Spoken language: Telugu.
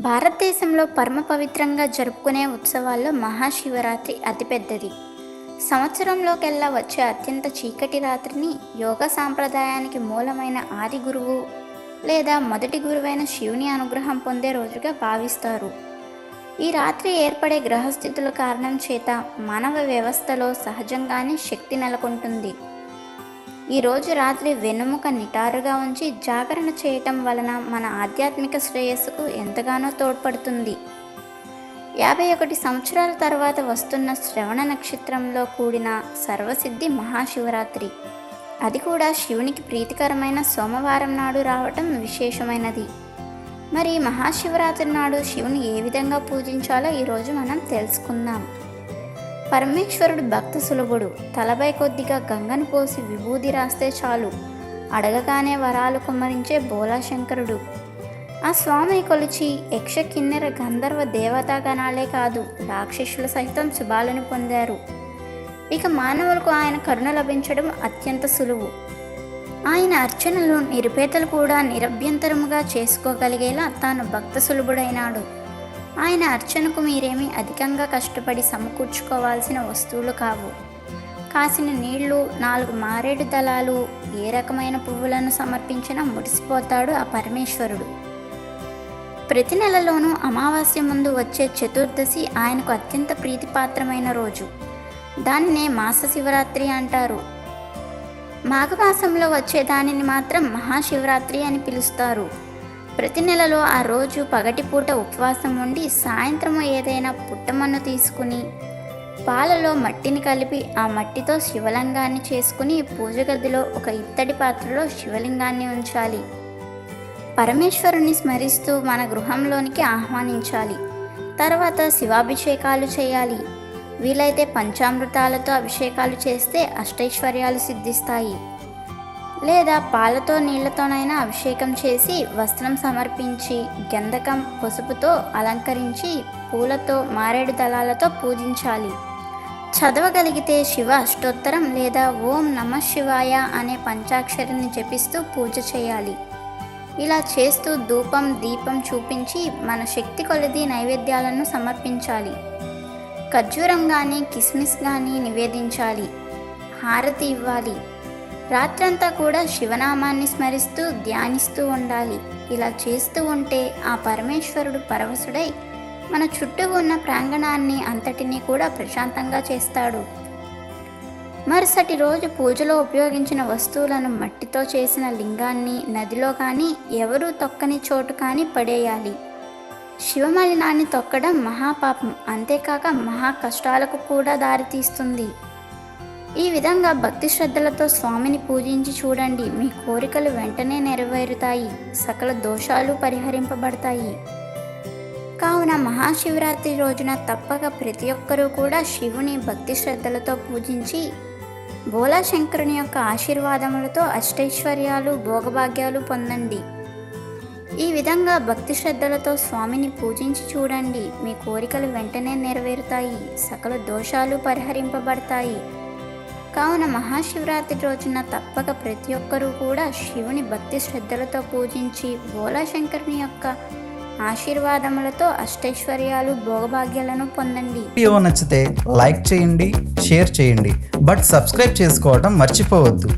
భారతదేశంలో పరమ పవిత్రంగా జరుపుకునే ఉత్సవాల్లో మహాశివరాత్రి అతిపెద్దది. సంవత్సరంలోకెల్లా వచ్చే అత్యంత చీకటి రాత్రిని యోగ సాంప్రదాయానికి మూలమైన ఆది గురువు లేదా మొదటి గురువైన శివుని అనుగ్రహం పొందే రోజుగా భావిస్తారు. ఈ రాత్రి ఏర్పడే గ్రహస్థితుల కారణం చేత మానవ వ్యవస్థలో సహజంగానే శక్తి నెలకొంటుంది. ఈ రోజు రాత్రి వెనుముక నిటారుగా ఉంచి జాగరణ చేయటం వలన మన ఆధ్యాత్మిక శ్రేయస్సుకు ఎంతగానో తోడ్పడుతుంది. యాభై ఒకటి సంవత్సరాల తర్వాత వస్తున్న శ్రవణ నక్షత్రంలో కూడిన సర్వసిద్ధి మహాశివరాత్రి. అది కూడా శివునికి ప్రీతికరమైన సోమవారం నాడు రావటం విశేషమైనది. మరి మహాశివరాత్రి నాడు శివుని ఏ విధంగా పూజించాలో ఈరోజు మనం తెలుసుకుందాం. పరమేశ్వరుడు భక్త సులభుడు. తలపై కొద్దిగా గంగను పోసి విభూది రాస్తే చాలు. అడగగానే వరాలు కుమ్మరించే బోలాశంకరుడు. ఆ స్వామిని కొలిచి యక్ష కిన్నెర గంధర్వ దేవతాగణాలే కాదు రాక్షసులు సహితం శుభాలను పొందారు. ఇక మానవులకు ఆయన కరుణ లభించడం అత్యంత సులువు. ఆయన అర్చనలు నిరుపేదలు కూడా నిరభ్యంతరముగా చేసుకోగలిగేలా తాను భక్త సులభుడైనాడు. ఆయన అర్చనకు మీరేమీ అధికంగా కష్టపడి సమకూర్చుకోవాల్సిన వస్తువులు కావు. కాసిన నీళ్ళు నాలుగు మారేడు దళాలు ఏ రకమైన పువ్వులను సమర్పించినా ముడిసిపోతాడు ఆ పరమేశ్వరుడు. ప్రతి నెలలోనూ అమావాస్య ముందు వచ్చే చతుర్దశి ఆయనకు అత్యంత ప్రీతిపాత్రమైన రోజు. దానినే మాస శివరాత్రి అంటారు. మాఘమాసంలో వచ్చే దానిని మాత్రం మహాశివరాత్రి అని పిలుస్తారు. ప్రతి నెలలో ఆ రోజు పగటిపూట ఉపవాసం ఉండి సాయంత్రం ఏదైనా పుట్టమన్ను తీసుకుని పాలలో మట్టిని కలిపి ఆ మట్టితో శివలింగాన్ని చేసుకుని పూజ గదిలో ఒక ఇత్తడి పాత్రలో శివలింగాన్ని ఉంచాలి. పరమేశ్వరుని స్మరిస్తూ మన గృహంలోనికి ఆహ్వానించాలి. తర్వాత శివాభిషేకాలు చేయాలి. వీలైతే పంచామృతాలతో అభిషేకాలు చేస్తే అష్టైశ్వర్యాలు సిద్ధిస్తాయి. లేదా పాలతో నీళ్ళతోనైనా అభిషేకం చేసి వస్త్రం సమర్పించి గంధకం పసుపుతో అలంకరించి పూలతో మారేడు దళాలతో పూజించాలి. చదవగలిగితే శివ అష్టోత్తరం లేదా ఓం నమ శివాయ అనే పంచాక్షరిని జపిస్తూ పూజ చేయాలి. ఇలా చేస్తూ ధూపం దీపం చూపించి మన శక్తి కొలది నైవేద్యాలను సమర్పించాలి. ఖర్జూరం కానీ కిస్మిస్ కానీ నివేదించాలి. హారతి ఇవ్వాలి. రాత్రంతా కూడా శివనామాన్ని స్మరిస్తూ ధ్యానిస్తూ ఉండాలి. ఇలా చేస్తూ ఉంటే ఆ పరమేశ్వరుడు పరవశుడై మన చుట్టూ ఉన్న ప్రాంగణాన్ని అంతటినీ కూడా ప్రశాంతంగా చేస్తాడు. మరుసటి రోజు పూజలో ఉపయోగించిన వస్తువులను మట్టితో చేసిన లింగాన్ని నదిలో కానీ ఎవరూ తొక్కని చోటు కానీ పడేయాలి. శివమలినాన్ని తొక్కడం మహాపాపం అంతేకాక మహా కష్టాలకు కూడా దారితీస్తుంది. ఈ విధంగా భక్తి శ్రద్ధలతో స్వామిని పూజించి చూడండి. మీ కోరికలు వెంటనే నెరవేరుతాయి. సకల దోషాలు పరిహరింపబడతాయి. కావున మహాశివరాత్రి రోజున తప్పక ప్రతి ఒక్కరూ కూడా శివుని భక్తి శ్రద్ధలతో పూజించి భోలాశంకరుని యొక్క ఆశీర్వాదములతో అష్టైశ్వర్యాలు భోగభాగ్యాలు పొందండి. ఈ విధంగా భక్తి శ్రద్ధలతో స్వామిని పూజించి చూడండి. మీ కోరికలు వెంటనే నెరవేరుతాయి. సకల దోషాలు పరిహరింపబడతాయి. కావున మహాశివరాత్రి రోజున తప్పక ప్రతి ఒక్కరూ కూడా శివుని భక్తి శ్రద్ధలతో పూజించి బోలాశంకరుని యొక్క ఆశీర్వాదములతో అష్టైశ్వర్యాలు భోగభాగ్యాలను పొందండి. వీడియో నచ్చితే లైక్ చేయండి షేర్ చేయండి. బట్ సబ్స్క్రైబ్ చేసుకోవడం మర్చిపోవద్దు.